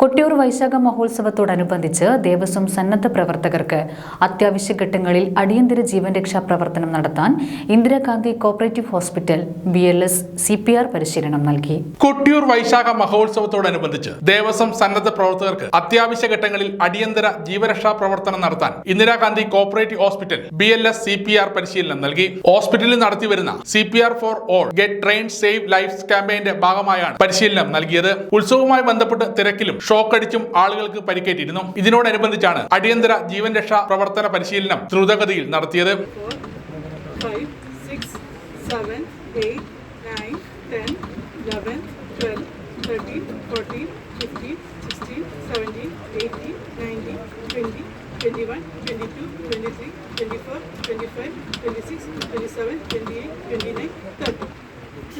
കൊട്ടിയൂർ വൈശാഖ മഹോത്സവത്തോടനുബന്ധിച്ച് ദേവസ്വം സന്നദ്ധ പ്രവർത്തകർക്ക് അത്യാവശ്യ ഘട്ടങ്ങളിൽ അടിയന്തര ജീവൻ രക്ഷാ പ്രവർത്തനം നടത്താൻ Indira Gandhi cooperative hospital B L S C P R പരിശീലനം നൽകി. കൊട്ടിയൂർ വൈശാഖ മഹോത്സവത്തോടനുബന്ധിച്ച് ദേവസ്വം സന്നദ്ധ പ്രവർത്തകർക്ക് അത്യാവശ്യ ഘട്ടങ്ങളിൽ അടിയന്തര ജീവരക്ഷാ പ്രവർത്തനം നടത്താൻ Indira Gandhi cooperative hospital B L S C P R പരിശീലനം നൽകി. ഹോസ്പിറ്റലിൽ നടത്തിവരുന്ന C P R for all get train save life ക്യാമ്പയിന്റെ ഭാഗമായാണ് പരിശീലനം നൽകിയത്. ഉത്സവവുമായി ബന്ധപ്പെട്ട് തിരക്കിലും ഷോക്ക് അടിച്ചും ആളുകൾക്ക് പരിക്കേറ്റിരുന്നു ഇതിനോടനുബന്ധിച്ചാണ് അടിയന്തര ജീവൻ രക്ഷാ പ്രവർത്തന പരിശീലനം ദ്രുതഗതിയിൽ നടത്തിയത് ട്വന്റി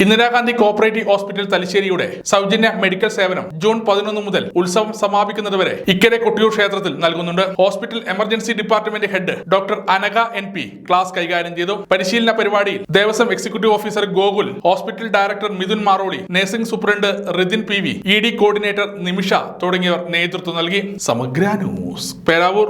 ഇന്ദിരാഗാന്ധി കോപ്പറേറ്റീവ് ഹോസ്പിറ്റൽ തലശ്ശേരിയുടെ സൗജന്യ മെഡിക്കൽ സേവനം ജൂൺ പതിനൊന്ന് മുതൽ ഉത്സവം സമാപിക്കുന്നതുവരെ ഇക്കരെ കൊട്ടിയൂർ ക്ഷേത്രത്തിൽ നൽകുന്നുണ്ട്. Hospital emergency department head doctor Anaka N P class കൈകാര്യം ചെയ്തു. പരിശീലന പരിപാടിയിൽ Devaswom executive officer Gokul hospital director Mithun Maroli nursing superintendent Rithin P V E D coordinator Nimisha തുടങ്ങിയവർ നേതൃത്വം നൽകി. സമഗ്ര ന്യൂസ് പേരാവൂർ.